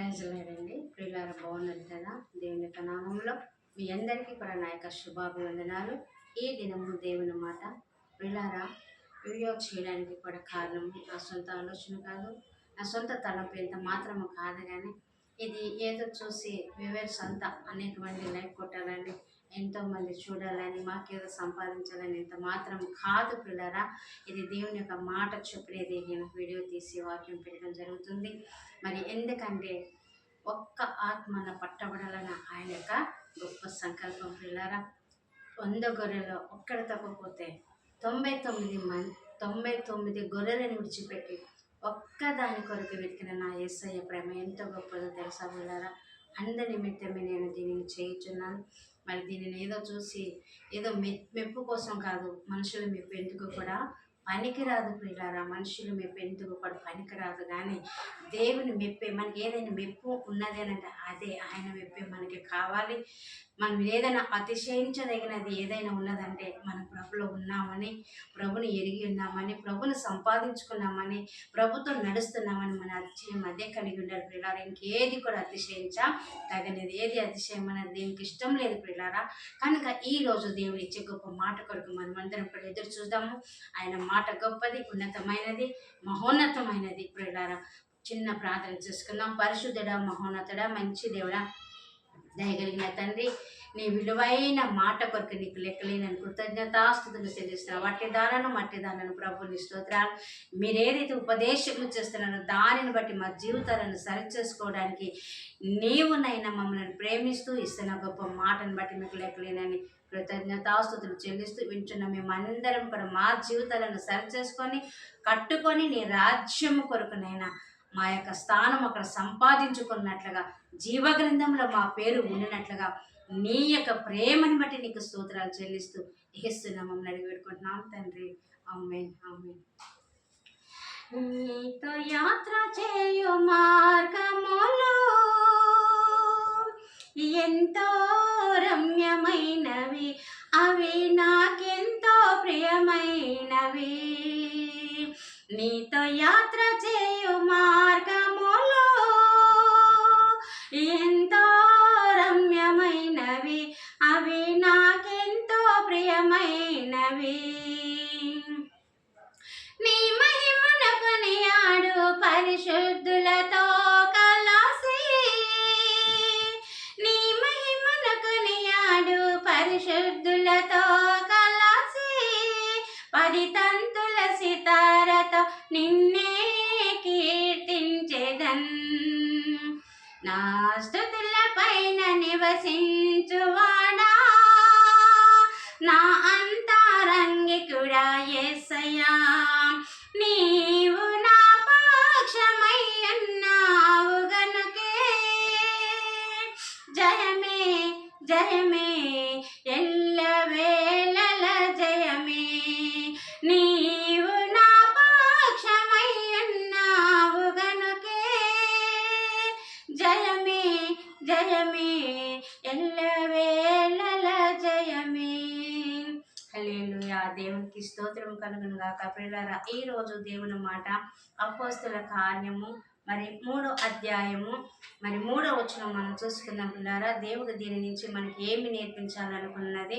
ప్రజలేరండి ప్రియులార బాగున్నది కదా? దేవుని యొక్క నామంలో మీ అందరికీ కూడా నా యొక్క శుభాభివందనాలు. ఈ దినము దేవుని మాట. ప్రియులారా వీడియో చేయడానికి కూడా కారణం నా సొంత ఆలోచన కాదు. నా సొంత తలంపు ఎంత మాత్రము కాదు కానీ ఇది ఏదో చూసి వివేర్స్ అంతా అనేక మంది లైక్ కొట్టాలని ఎంతో మంది చూడాలని మాకేదో సంపాదించాలని ఎంత మాత్రం కాదు పిల్లరా. ఇది దేవుని యొక్క మాట చెప్పేది నేను వీడియో తీసి వాక్యం పెట్టడం జరుగుతుంది. మరి ఎందుకంటే ఒక్క ఆత్మన పట్టబడాలని ఆయన యొక్క గొప్ప సంకల్పం పిల్లరా. వంద గొర్రెలు ఒక్కడ తప్పపోతే తొంభై తొమ్మిది మంది తొంభై తొమ్మిది గొర్రెలను విడిచిపెట్టి ఒక్క దాని కొరకు వెతికిన నా యేసయ్య ప్రేమ ఎంతో గొప్పదో తెలుసా పిల్లరా. అందరి నిమిత్తమే నేను దీనిని చేయుచున్నాను. మరి దీనిని ఏదో చూసి ఏదో మె మెప్పు కోసం కాదు మనుషుల మెప్పు ఎందుకు కూడా పనికిరాదు ప్రియులారా. మనుషులు మెప్పు ఎందుకు కూడా పనికిరాదు. కానీ దేవుని మెప్పే మనకి ఏదైనా మెప్పు ఉన్నది అని అంటే అదే ఆయన మెప్పే మనకి కావాలి. మనం ఏదైనా అతిశయించదగినది ఏదైనా ఉన్నదంటే మనం ప్రభులో ఉన్నామని ప్రభుని ఎరిగి ఉన్నామని ప్రభుని సంపాదించుకున్నామని ప్రభుతో నడుస్తున్నామని మన అతిశయం అదే కలిగి ఉండాలి ప్రియులారా. ఇంకేది కూడా అతిశయించా తగినది. ఏది అతిశయం అనేది దేనికి ఇష్టం లేదు ప్రియులారా. కనుక ఈ రోజు దేవుడు ఇచ్చే గొప్ప మాట కొరకు మనం అందరం ఇప్పుడు ఎదురు చూద్దాము. ఆయన మాట గొప్పది ఉన్నతమైనది మహోన్నతమైనది. ప్రియులారా చిన్న ప్రార్థన చేసుకుందాం. పరిశుద్ధుడా మహోన్నతుడా మంచి దేవుడా దయగలిగిన తండ్రి నీ విలువైన మాట కొరకు నీకు లెక్కలేనని కృతజ్ఞతాస్థుతులు చెల్లిస్తున్నాను. వట్టి దానను మట్టి దానను ప్రభుని స్తోత్రాలు. మీరేదైతే ఏదైతే ఉపదేశం చేస్తున్నారో దానిని బట్టి మా జీవితాలను సరిచేసుకోవడానికి నీవునైనా మమ్మల్ని ప్రేమిస్తూ ఇస్తున్న గొప్ప మాటను బట్టి మీకు లెక్కలేనని కృతజ్ఞతాస్తుతులు చెల్లిస్తూ వింటున్న మేమందరం కూడా మా జీవితాలను సరిచేసుకొని కట్టుకొని నీ రాజ్యము కొరకునైనా మా యొక్క స్థానం అక్కడ సంపాదించుకున్నట్లుగా జీవగ్రంథంలో మా పేరు ఉండినట్లుగా నీ యొక్క ప్రేమని బట్టి నీకు స్తోత్రాలు చెల్లిస్తూ ఇస్తున్నాం మమ్మల్ని అడిగి పెట్టుకుంటున్నాం తండ్రి. అమ్మే అమ్మే నీతో యాత్ర చేయు మార్గములు ఎంతో రమ్యమైనవి అవి నాకెంతో ప్రియమైనవి. నీతో యాత్ర ప్రియమైనవి నీ మహిమను కొనియాడు పరిశుద్ధులతో కలసి. నీ మహిమను కొనియాడు పరిశుద్ధులతో కలసి. పది తంతుల సితారతో నిన్నే కీర్తించెదన్. నా స్థుతుల పైన నివసించువాడా? నా అంతరంగికుడా ఏసయ్యా నీవు నా పక్షమై ఉన్నావు గనుకే. జయమే జయమే ఎల్ల వేళల జయమే. నీవు నా పక్షమై ఉన్నావు గనుకే. జయమే జయమే ఎల్ల దేవునికి స్తోత్రం కలుగును గాక. పిల్లరా ఈ రోజు దేవుని మాట అపోస్తుల కార్యము మరి మూడో అధ్యాయము మరి మూడో వచ్చిన మనం చూసుకుందాం పిల్లారా దేవుడు దీని నుంచి మనకి ఏమి నేర్పించాలనుకున్నది?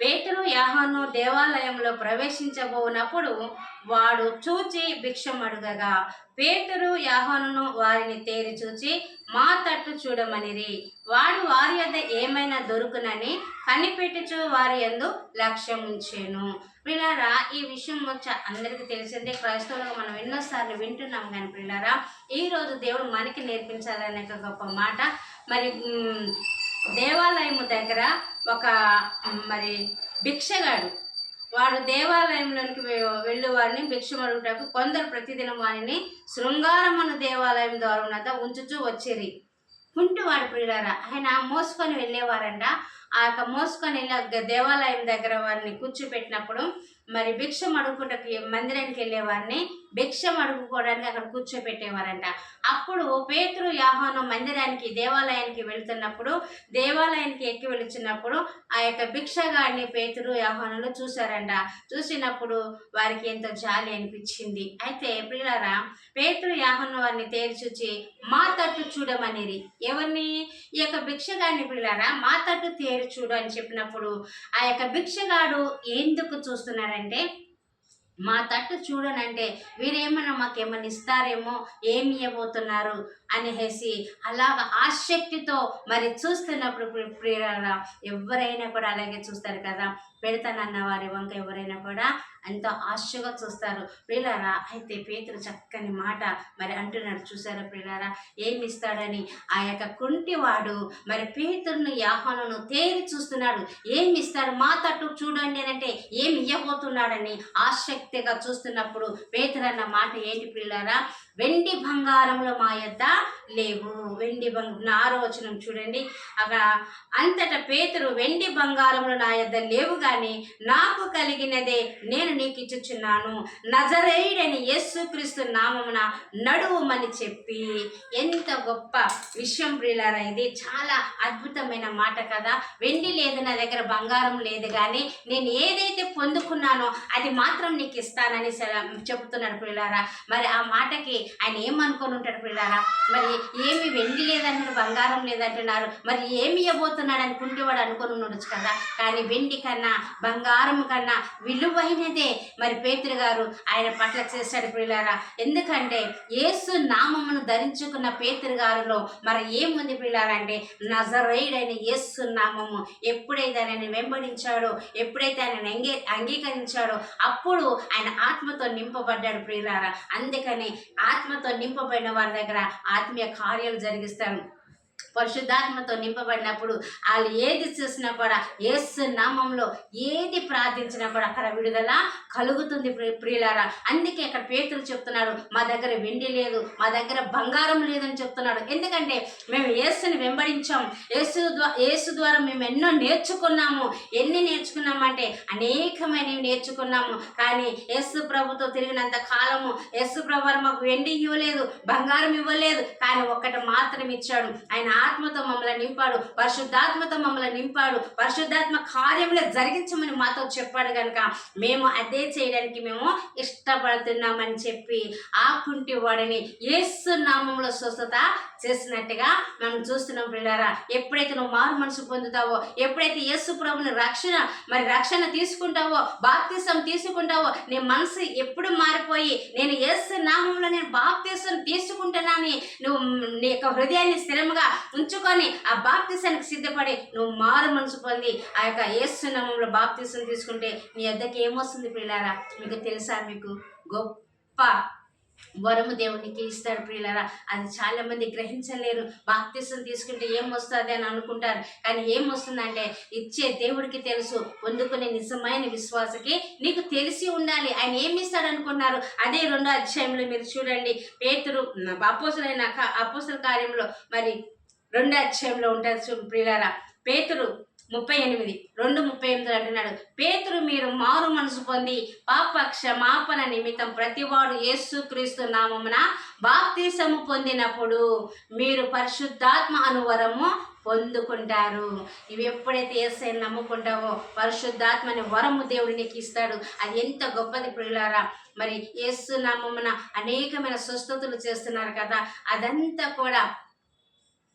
పేతురు యాహాను దేవాలయంలో ప్రవేశించబోనప్పుడు వాడు చూచి భిక్షం అడుగగా పేతురు యాహాను వారిని తేరి చూచి మా తట్టు చూడమనిరి. వాడు వారి యొద్ద ఏమైనా దొరుకునని కనిపెట్టుచు వారి ఎందు లక్ష్యం ఉంచెను. పిల్లరా ఈ విషయం వచ్చి అందరికీ తెలిసిందే. క్రైస్తవులుగా మనం ఎన్నోసార్లు వింటున్నాం కానీ పిల్లారా ఈరోజు దేవుడు మనకి నేర్పించాలనే ఒక గొప్ప మాట. మరి దేవాలయం దేవాలయము దగ్గర ఒక మరి భిక్షగాడు. వాడు దేవాలయంలోనికి వె- వెళ్ళు వారిని భిక్షమడుగుటకు కొందరు ప్రతిదినం వారిని శృంగారమును దేవాలయం ద్వారా ఉంచుచూ వచ్చిరి. వాడు ప్రియులారా ఆయన మోసుకొని వెళ్ళేవారంట. ఆ యొక్క మోసుకొని వెళ్ళి దేవాలయం దగ్గర వారిని కూర్చోపెట్టినప్పుడు మరి భిక్ష అడుగుటకి మందిరానికి వెళ్ళేవారిని భిక్షం అడుగుకోవడానికి అక్కడ కూర్చోబెట్టేవారంట. అప్పుడు పేతురు యాహాను మందిరానికి దేవాలయానికి వెళుతున్నప్పుడు దేవాలయానికి ఎక్కి వెళుతున్నప్పుడు ఆ యొక్క భిక్షగాడిని పేతురు యాహానులు చూశారంట. చూసినప్పుడు వారికి ఎంతో జాలి అనిపించింది. అయితే ప్రియులారా పేతురు యాహను వారిని తేల్చుచి మా తట్టు చూడమనిరి. ఎవరిని? ఈ యొక్క భిక్షగాడిని పిల్లారా మా తట్టు తేరు చూడు అని చెప్పినప్పుడు ఆ యొక్క భిక్షగాడు ఎందుకు చూస్తున్నారంటే మా తట్టు చూడనంటే వీరేమన్నా మాకేమన్నా ఇస్తారేమో ఏమి ఇవ్వబోతున్నారు? అనేసి అలాగ ఆసక్తితో మరి చూస్తున్నప్పుడు ప్రి- ఎవరైనా కూడా అలాగే చూస్తారు కదా? పెడతానన్న వారి వంక ఎవరైనా కూడా ఎంతో ఆశగా చూస్తారు. ప్రియులారా అయితే పేతురు చక్కని మాట మరి అంటున్నాడు. చూసారా ప్రియులారా? ఏమి ఇస్తాడని ఆ యొక్క కుంటివాడు మరి పేతురును యాహనను తేరి చూస్తున్నాడు. ఏమి ఇస్తాడు మా తట్టు చూడండి అని అంటే ఏమి ఇవ్వబోతున్నాడని ఆసక్తిగా చూస్తున్నప్పుడు పేతురు అన్న మాట ఏంటి ప్రియులారా? వెండి బంగారంలో మా యొద్ద లేవు. వెండి బంగ ఆరో వచనం చూడండి. అక్కడ అంతటా పేతురు వెండి బంగారంలో నా యొద్ద లేవు కానీ నాకు కలిగినదే నేను నీకు ఇచ్చుచున్నాను. నజరేయుడని యేసుక్రీస్తు నామమున నడువుమని చెప్పి ఎంత గొప్ప విషయం ప్రియులారా ఇది. చాలా అద్భుతమైన మాట కదా. వెండి లేదు నా దగ్గర బంగారం లేదు కానీ నేను ఏదైతే పొందుకున్నానో అది మాత్రం నీకు ఇస్తానని చెప్తున్నాడు పిల్లారా మరి ఆ మాటకి ఆయన ఏమనుకొని ఉంటాడు పిల్లారా మరి ఏమి వెండి లేదంటున్నారు బంగారం లేదంటున్నారు మరి ఏమి ఇవ్వబోతున్నాడు అనుకుంటేవాడు అనుకొని ఉండొచ్చు కదా. కానీ వెండి కన్నా బంగారం కన్నా విలువైనదే. మరి పేతురు గారు ఆయన పట్ల చేశాడు ప్రియులారా. ఎందుకంటే యేసు నామమును ధరించుకున్న పేతురు గారిలో మరి ఏముంది ప్రియులారా అంటే నజరేయుడైన యేసు నామము. ఎప్పుడైతే ఆయన వెంబడించాడో ఎప్పుడైతే ఆయన అంగీ అంగీకరించాడో అప్పుడు ఆయన ఆత్మతో నింపబడ్డాడు ప్రియులారా. అందుకని ఆత్మతో నింపబడిన వారి దగ్గర ఆత్మీయ కార్యాలు జరిగిస్తారు. పరిశుద్ధాత్మతో నింపబడినప్పుడు వాళ్ళు ఏది చూసినా కూడా ఏసు నామంలో ఏది ప్రార్థించినా కూడా అక్కడ విడుదల కలుగుతుంది ప్రి- ప్రియులారా. అందుకే అక్కడ పేతులు చెప్తున్నాడు మా దగ్గర వెండి లేదు మా దగ్గర బంగారం లేదని చెప్తున్నాడు. ఎందుకంటే మేము యేసుని వెంబడించాం. ఏసు ఏసు ద్వారా మేము ఎన్నో నేర్చుకున్నాము. ఎన్ని నేర్చుకున్నామంటే అనేకమైనవి నేర్చుకున్నాము. కానీ యేసు ప్రభుతో తిరిగినంత కాలము యేసు ప్రభు మాకు వెండి ఇవ్వలేదు బంగారం ఇవ్వలేదు. కానీ ఒక్కటి మాత్రం ఇచ్చాడు. ఆయన ఆత్మతో మమ్మల్ని నింపాడు పరిశుద్ధాత్మతో మమ్మల్ని నింపాడు పరిశుద్ధాత్మ కార్యములు జరిగించమని మాతో చెప్పాడు కనుక మేము అదే చేయడానికి మేము ఇష్టపడుతున్నామని చెప్పి ఆ కుంటి వాడిని యేసు నామంలో స్వస్థత చేసినట్టుగా మనం చూస్తున్నాం పిల్లరా ఎప్పుడైతే నువ్వు మారు మనసు పొందుతావో ఎప్పుడైతే యేసు ప్రభుని రక్షణ మరి రక్షణ తీసుకుంటావో బాప్తిసం తీసుకుంటావో నీ మనసు ఎప్పుడు మారిపోయి నేను యేసు నామంలో నేను బాప్తిసం తీసుకుంటున్నానని నువ్వు నీ యొక్క హృదయాన్ని స్థిరంగా ఉంచుకొని ఆ బాప్తిసానికి సిద్ధపడి నువ్వు మారు మనసు పొంది ఆ యొక్క ఏసునామంలో బాప్తిసం తీసుకుంటే నీ అద్దకి ఏమొస్తుంది పిల్లారా మీకు తెలుసా మీకు? గొప్ప వరము దేవునికి ఇస్తాడు ప్రియులరా. అది చాలామంది గ్రహించలేరు. బాప్తిసం తీసుకుంటే ఏం వస్తుంది అని అనుకుంటారు. కానీ ఏం వస్తుందంటే ఇచ్చే దేవుడికి తెలుసు. పొందుకునే నిజమైన విశ్వాసకి నీకు తెలిసి ఉండాలి. ఆయన ఏమి ఇస్తాడు అనుకున్నారు అదే రెండో అధ్యాయంలో మీరు చూడండి. పేతురు అపోసలైన అపోసల కార్యంలో మరి రెండో అధ్యాయంలో ఉంటుంది ప్రియులారా. పేతురు ముప్పై ఎనిమిది రెండు ముప్పై ఎనిమిది అంటున్నాడు. పేతురు మీరు మారు మనసు పొంది పాప క్షమాపణ నిమిత్తం ప్రతివాడు యేసుక్రీస్తు నామమున బాప్తీసము పొందినప్పుడు మీరు పరిశుద్ధాత్మ అనువరము పొందుకుంటారు. ఇవి ఎప్పుడైతే ఏసై నమ్ముకుంటావో పరిశుద్ధాత్మని వరము దేవుడు నీకు ఇస్తాడు. అది ఎంత గొప్పది ప్రియులారా. మరి ఏసు నామమున అనేకమైన స్వస్థతలు చేస్తున్నారు కదా. అదంతా కూడా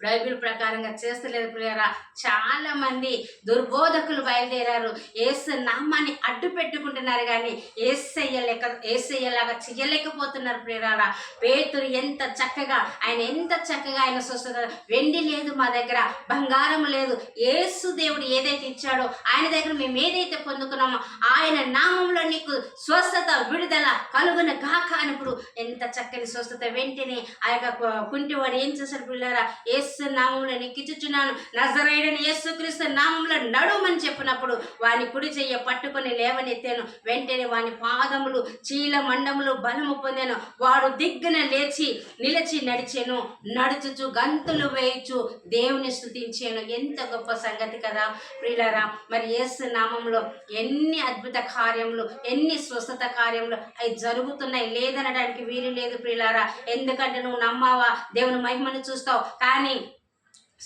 బైబిల్ ప్రకారంగా చేస్తలేదు ప్రియరా. చాలా మంది దుర్బోధకులు బయలుదేరారు. ఏసు నామాన్ని అడ్డు పెట్టుకుంటున్నారు కానీ ఏసయ్యలేక ఏసయ్యలాగా చేయలేకపోతున్నారు ప్రియరారా పేతురు ఎంత చక్కగా ఆయన ఎంత చక్కగా ఆయన స్వస్థత వెండి లేదు మా దగ్గర బంగారం లేదు. ఏసు దేవుడు ఏదైతే ఇచ్చాడో ఆయన దగ్గర మేము ఏదైతే పొందుకున్నామో ఆయన నామంలో నీకు స్వస్థత విడుదల కలుగున కాక అన్నప్పుడు ఎంత చక్కని స్వస్థత. వెంటనే ఆ యొక్క కుంటివాడు ఏం చేశాడు పిల్లరా ఏసు యేసు నామంలో నీకు ఇచ్చుచున్నాను నజరైడని యేసుక్రీస్తు నామంలో నడుమని చెప్పినప్పుడు వాని కుడి చెయ్య పట్టుకొని లేవనెత్తాను. వెంటనే వాని పాదములు చీల మండములు బలము పొందాను. వాడు దిగ్గున లేచి నిలిచి నడిచాను. నడుచుచు గంతులు వేయచు దేవుని స్థుతించాను ఎంత గొప్ప సంగతి కదా ప్రియులరా. మరి యేసు నామంలో ఎన్ని అద్భుత కార్యములు ఎన్ని స్వస్థత కార్యములు అవి జరుగుతున్నాయి? లేదనడానికి వీలు లేదు ప్రియులారా. ఎందుకంటే నువ్వు నమ్మావా? దేవుని మహిమను చూస్తావు. కానీ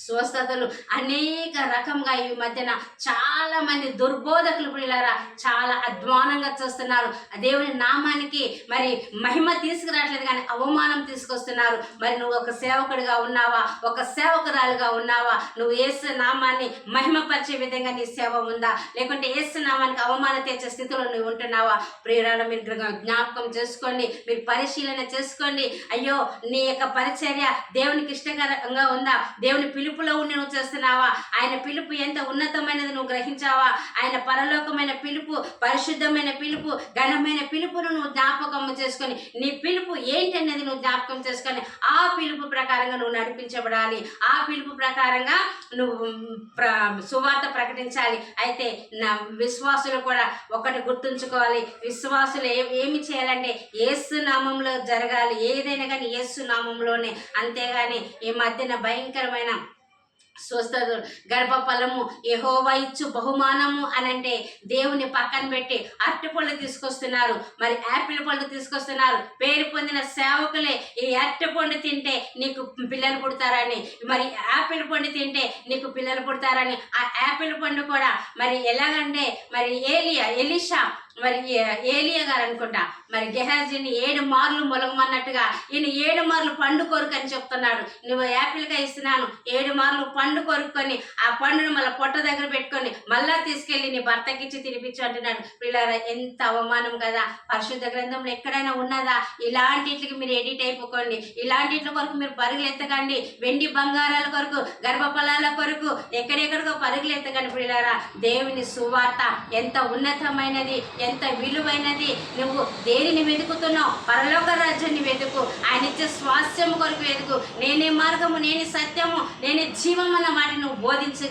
స్వస్థతలు అనేక రకంగా ఈ మధ్యన చాలా మంది దుర్బోధకులు పిల్లరా చాలా అధ్వానంగా చూస్తున్నారు. దేవుని నామానికి మరి మహిమ తీసుకురావట్లేదు కానీ అవమానం తీసుకొస్తున్నారు. మరి నువ్వు ఒక సేవకుడిగా ఉన్నావా? ఒక సేవకురాలుగా ఉన్నావా? నువ్వు ఏసు నామాన్ని మహిమపరిచే విధంగా నీ సేవ ఉందా? లేకుంటే ఏసు నామానికి అవమానం తెచ్చే స్థితిలో నువ్వు ఉంటున్నావా? ప్రేరణ మీరు జ్ఞాపకం చేసుకోండి. మీరు పరిశీలన చేసుకోండి. అయ్యో నీ యొక్క పరిచర్య దేవునికి ఇష్టకరంగా ఉందా? దేవుని పిలుపులో ఉండి నువ్వు చేస్తున్నావా? ఆయన పిలుపు ఎంత ఉన్నతమైనది నువ్వు గ్రహించావా? ఆయన పరలోకమైన పిలుపు పరిశుద్ధమైన పిలుపు ఘనమైన పిలుపును నువ్వు జ్ఞాపకం చేసుకొని నీ పిలుపు ఏంటనేది నువ్వు జ్ఞాపకం చేసుకొని ఆ పిలుపు ప్రకారంగా నువ్వు నడిపించబడాలి. ఆ పిలుపు ప్రకారంగా నువ్వు ప్ర సువార్త ప్రకటించాలి. అయితే నా విశ్వాసులు కూడా ఒకటి గుర్తుంచుకోవాలి. విశ్వాసులు ఏ ఏమి చేయాలంటే ఏసు నామంలో జరగాలి. ఏదైనా కానీ ఏసు నామంలోనే. అంతేగాని ఈ మధ్యన భయంకరమైన స్వస్థత. గర్భఫలము యెహోవా ఇచ్చు బహుమానము అని అంటే దేవుని పక్కన పెట్టి అరటి పళ్ళు తీసుకొస్తున్నారు. మరి యాపిల్ పళ్ళు తీసుకొస్తున్నారు. పేరు పొందిన సేవకులే ఈ అరటి పండు తింటే నీకు పిల్లలు పుడతారని మరి యాపిల్ పండు తింటే నీకు పిల్లలు పుడతారని ఆ యాపిల్ పండు కూడా మరి ఎలాగంటే మరి ఏలియా ఎలిషా మరి ఏలియా గారు అనుకుంటా. మరి గెహాజీని ఏడు మార్లు మొలగమన్నట్టుగా ఈయన ఏడు మార్లు పండు కొరుకు అని చెప్తున్నాడు. నువ్వు యాపిల్గా ఇస్తున్నాను. ఏడు మార్లు పండు కొరుక్కొని ఆ పండును మళ్ళీ పొట్ట దగ్గర పెట్టుకొని మళ్ళా తీసుకెళ్ళి నీ భర్తకిచ్చి తినిపించు అంటున్నాడు. పిల్లరా ఎంత అవమానం కదా. పరిశుద్ధ గ్రంథంలో ఎక్కడైనా ఉన్నదా? ఇలాంటికి మీరు ఎడిట్ అయిపోకండి. ఇలాంటిట్ల కొరకు మీరు పరుగులు ఎత్తకండి. వెండి బంగారాల కొరకు గర్భఫలాల కొరకు ఎక్కడెక్కడికో పరుగులు ఎత్తకండి పిల్లరా. దేవుని సువార్త ఎంత ఉన్నతమైనది ఎంత విలువైనది. నువ్వు దేనిని వెతుకుతున్నావు? పరలోక రాజ్యాన్ని వెతుకు. ఆయన ఇచ్చే స్వాస్థ్యము కొరకు వెతుకు. నేనే మార్గము నేనే సత్యము నేనే జీవం అన్న వాటిని నువ్వు బోధించు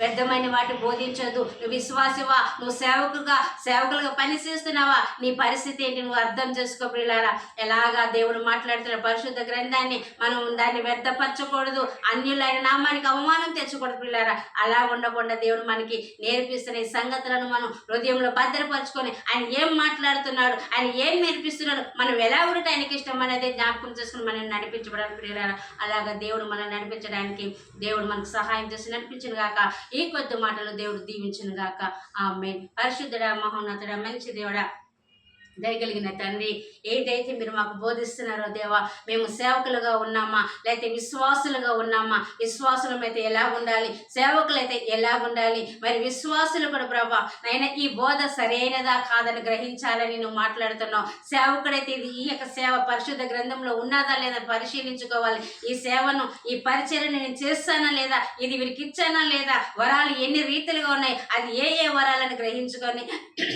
వ్యర్థమైన వాటి బోధించదు నువ్వు విశ్వాసవా? నువ్వు సేవకుగా సేవకులుగా పని చేస్తున్నావా నీ పరిస్థితి ఏంటి? నువ్వు అర్థం చేసుకో ప్రియులారా. ఎలాగా దేవుడు మాట్లాడుతున్న పరిశుద్ధ గ్రంథాన్ని మనం దాన్ని వ్యర్థపరచకూడదు. అన్యులైన నామానికి అవమానం తెచ్చకూడదు పిల్లారా అలా ఉండకుండా దేవుడు మనకి నేర్పిస్తున్న ఈ సంగతులను మనం హృదయంలో భద్రపరచుకొని ఆయన ఏం మాట్లాడుతున్నాడు? ఆయన ఏం నేర్పిస్తున్నాడు? మనం ఎలా ఉంటే ఆయనకి ఇష్టం అనేది జ్ఞాపకం చేసుకుని మనం నడిపించబడాలి ప్రియులారా. అలాగా దేవుడు మనం నడిపించడానికి దేవుడు మనకు సహాయం చేసి నడిపించిన గాక ఈ కొద్ది మాటలు దేవుడు దీవించిన గాక. ఆమె పరిశుద్ధుడ మహోన్నతుడా మంచి దేవుడా. దయగలిగిన తండ్రి ఏదైతే మీరు మాకు బోధిస్తున్నారో దేవా మేము సేవకులుగా ఉన్నామా లేకపోతే విశ్వాసులుగా ఉన్నామా విశ్వాసులమైతే ఎలా ఉండాలి సేవకులైతే ఎలా ఉండాలి మరి విశ్వాసులు కూడా ప్రభా నైనా ఈ బోధ సరైనదా కాదని గ్రహించాలని నువ్వు మాట్లాడుతున్నావు. సేవకుడైతే ఇది ఈ యొక్క సేవ పరిశుద్ధ గ్రంథంలో ఉన్నదా లేదా పరిశీలించుకోవాలి. ఈ సేవను ఈ పరిచర్యను నేను చేస్తానా లేదా ఇది వీరికి ఇచ్చానా లేదా వరాలు ఎన్ని రీతిలుగా ఉన్నాయి అది ఏ ఏ వరాలను గ్రహించుకొని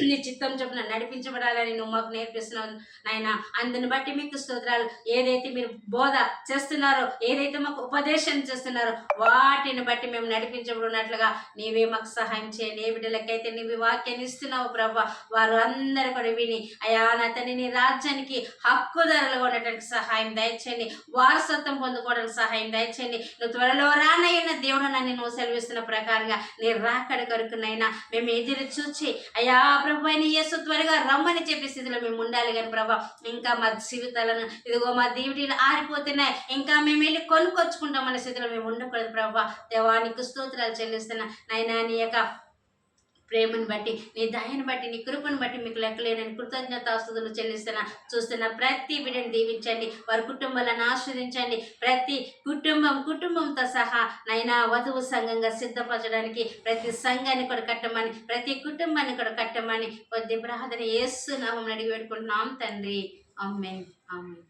నీ చిత్తం చొప్పున నడిపించబడాలని నువ్వు మాకు నేర్పిస్తున్నావు నాయన. అందుని బట్టి మీకు స్తోత్రాలు. ఏదైతే మీరు బోధ చేస్తున్నారో ఏదైతే మాకు ఉపదేశం చేస్తున్నారో వాటిని బట్టి మేము నడిపించబడినట్లుగా నీవే మాకు సహాయం చేయండి ఏ బిడ్డలకైతే నీవి వాక్యాన్ని ఇస్తున్నావు ప్రభా. వారు అందరూ కూడా విని అయా నా నీ రాజ్యానికి హక్కుదారులుగా ఉండటానికి సహాయం దయచేయండి. వారసత్వం పొందుకోవడానికి సహాయం దయచేయండి. నువ్వు త్వరలో రానయ్యన్న దేవుడు నన్ను నువ్వు సెలవిస్తున్న ప్రకారంగా నీ రాకడ కొరకునైనా మేము ఎదురు చూచి అయ్యా ప్రభు అయిన యేసు త్వరగా రమ్మని చెప్పేసి స్థితిలో మేము ఉండాలి కానీ ప్రభా ఇంకా మా జీవితాలను ఇదిగో మా దీవిటీలు ఆరిపోతున్నాయి. ఇంకా మేము వెళ్ళి కొనుక్కొచ్చుకుంటాం అనే స్థితిలో మేము ఉండకూడదు ప్రభా. దేవానికి స్తోత్రాలు చెల్లిస్తున్నా. నైనా నీ యొక్క ప్రేమను బట్టి నీ దయను బట్టి నీ కృపను బట్టి మీకు లెక్కలేనని కృతజ్ఞతాస్తుతులు చెల్లిస్తున్న చూస్తున్న ప్రతి బిడ్డను దీవించండి. వారి కుటుంబాలను ఆస్వాదించండి ప్రతి కుటుంబం కుటుంబంతో సహా నైనా వధువు సంఘంగా సిద్ధపరచడానికి ప్రతి సంఘాన్ని కూడా కట్టమని ప్రతి కుటుంబాన్ని కూడా కట్టమని కొద్ది ప్రార్థన ఏస్తున్నామని అడిగి పెట్టుకుంటున్నాం తండ్రి. అమ్మే అమ్మే